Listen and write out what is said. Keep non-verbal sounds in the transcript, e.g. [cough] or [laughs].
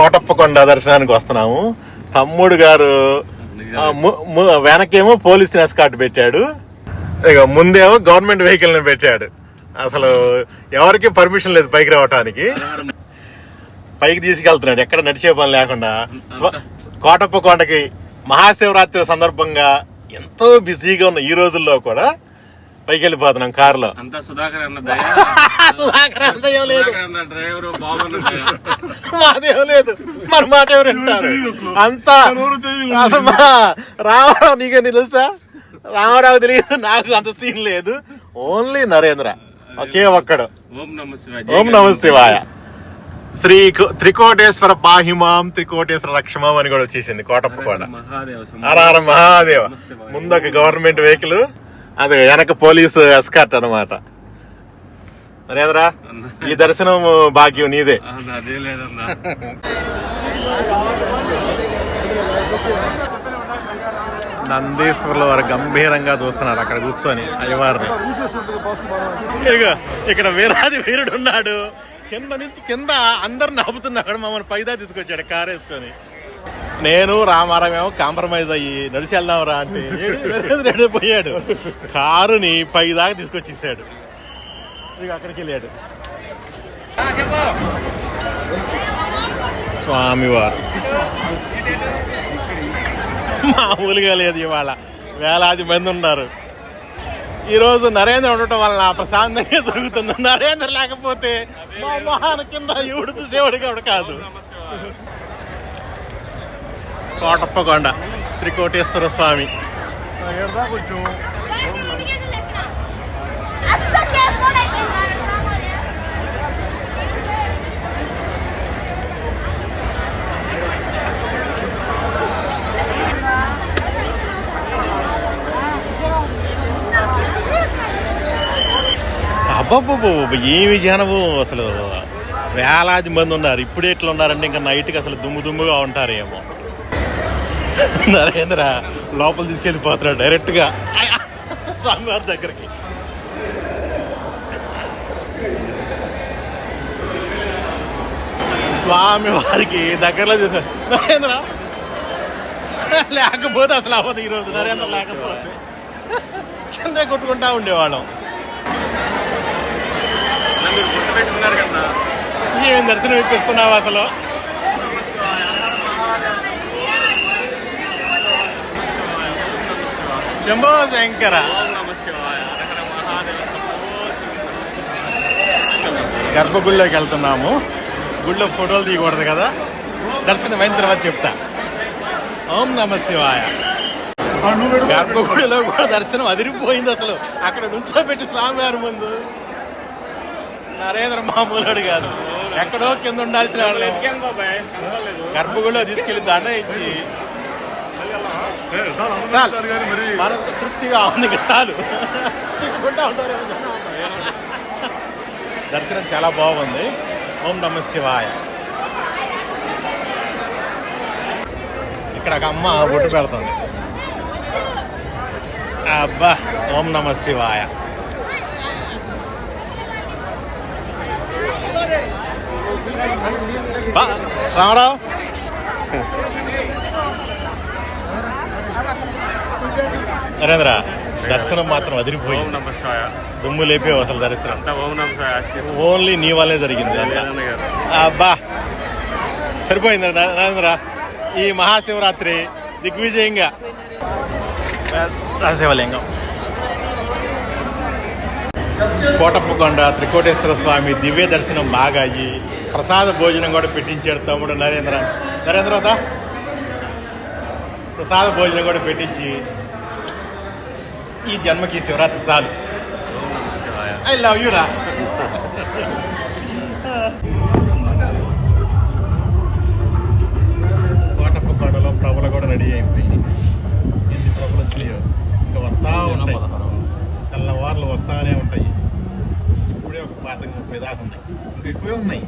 కోటప్పకొండ దర్శనానికి వస్తున్నాము. తమ్ముడు గారు ము- వెనకేమో పోలీస్ ఎస్కాట్ పెట్టాడు. ఇక ముందేమో గవర్నమెంట్ వెహికల్ని పెట్టాడు. అసలు ఎవరికి పర్మిషన్ లేదు పైకి రావటానికి. పైకి తీసుకెళ్తున్నాడు. ఎక్కడ నడిచే పని లేకుండా. స్వ- కోటప్పకొండకి మహాశివరాత్రి సందర్భంగా ఎంతో బిజీగా ఉన్న ఈ రోజుల్లో కూడా పైకి వెళ్ళిపోతున్నాం కారులో. అంతా సుధాకర్ అన్న దయ. [laughs] సుధాకర్ అంటే ఏం లేదు. సుధాకర్ అన్న డ్రైవర్ బాబన్న దయ. మాదేం లేదు. మన మాట ఎవరు వింటారు? అంతా అసలు మా రామారావు నీకే తెలుసా? రామారావు తెలియదు నాకు అంత సీన్ లేదు. ఓన్లీ నరేంద్ర. ఒకే ఒక్కడు. ఓం నమ శివాయ. ఓం నమ శివాయ. శ్రీ త్రికోటేశ్వర పాహిమాం త్రికోటేశ్వర లక్ష్మం అని కూడా వచ్చేసింది కోటప్ప కూడా. మహాదేవ ఒక గవర్నమెంట్ వెహికల్. అది వెనక పోలీసు ఎస్కార్ట్ అన్నమాట. నరేంద్ర ఈ దర్శనం భాగ్యం నీదే. అదే లేదన్నా. నందీశ్వరుల వారు గంభీరంగా చూస్తున్నారు అక్కడ కూర్చొని అయ్యవారిని. ఇక్కడ వీరాది వీరుడు ఉన్నాడు కింద నుంచి కింద అందరిని ఆపుతున్నా అక్కడ మమ్మల్ని పైదా తీసుకొచ్చాడు కారు వేసుకొని. నేను రామారామేమో కాంప్రమైజ్ అయ్యి నడిచి వెళ్దాం రా అంటే ఏడు, పోయాడు. కారుని పైదాకా తీసుకొచ్చేసాడు. ఇక అక్కడికి వెళ్ళాడు. స్వామివారు. మామూలుగా లేదు ఇవాళ. వేలాది మంది ఉన్నారు. ఈరోజు నరేంద్ర ఉండటం వలన ప్రశాంతంగా జరుగుతుంది. నరేంద్ర లేకపోతే మా మహాన కింద ఎవడు చూసేవాడు కాదు. కోటప్పకొండ త్రికోటేశ్వర స్వామి. కొంచెం అట్లా ఏమి జనము అసలు? వేలాది మంది ఉన్నారు. ఇప్పుడే ఎట్లా ఉన్నారంటే ఇంకా నైట్కి అసలు దుమ్ము దుమ్ముగా ఉంటారేమో. నరేంద్ర లోపల తీసుకెళ్ళిపోతున్నాడు డైరెక్ట్గా. స్వామివారి దగ్గరికి. స్వామి వారికి దగ్గరలో తీసు- నరేంద్ర. లేకపోతే అసలు అవ్వదు ఈరోజు నరేంద్ర లేకపోతే. కింద కొట్టుకుంటా ఉండేవాళ్ళం. ఏం దర్శనం ఇప్పిస్తున్నావు అసలు? శంభో శంకర. గర్భగుడిలోకి వెళ్తున్నాము. గుడిలో ఫోటోలు తీయకూడదు కదా? దర్శనం అయిన తర్వాత చెప్తా. ఓం నమ శివాయ. గర్భగుడిలో కూడా దర్శనం అదిరిపోయింది అసలు. అక్కడ నుంచోబెట్టి స్వామివారి ముందు. నరేంద్ర మామూలుడు కాదు. ఎక్కడో కింద ఉండాల్సిన వాళ్ళు గర్భగుడిలో తీసుకెళ్ళి దండ ఇచ్చి చాలు. మనకు తృప్తిగా ఉంది ఇక చాలు. దర్శనం చాలా బాగుంది. ఓం నమ శివాయ. ఇక్కడ ఒక అమ్మ బొట్టు పెడుతుంది. అబ్బా ఓం నమ శివాయ. రామారావు. నరేంద్ర దర్శనం మాత్రం శివాయ. దుమ్ము లేపేవు అసలు దర్శనం. ఓన్లీ నీ వల్లే జరిగింది. అబ్బా. సరిపోయింది నరేంద్ర? ఈ మహాశివరాత్రి దిగ్విజయంగా. శివలింగం కోటప్పకొండ త్రికోటేశ్వర స్వామి దివ్య దర్శనం బాగా అయ్యి ప్రసాద భోజనం కూడా పెట్టించాడు తమ్ముడు నరేంద్ర. నరేంద్ర? ప్రసాద భోజనం కూడా పెట్టించి ఈ జన్మకి శివరాత్రి చాలు. ఓం ఐ లవ్ యూ రా. కోటప్పకొండలో ప్రభలు కూడా రెడీ అయిపోయి ఎన్ని ప్రభులు వచ్చినాయో. ఇంకా వస్తా ఉంటాయి. తెల్లవార్లు వస్తానే ఉంటాయి. ఇప్పుడే ఒక పాతిక ముప్పై దాకా ఉన్నాయి. ఇంకా ఎక్కువే ఉన్నాయి.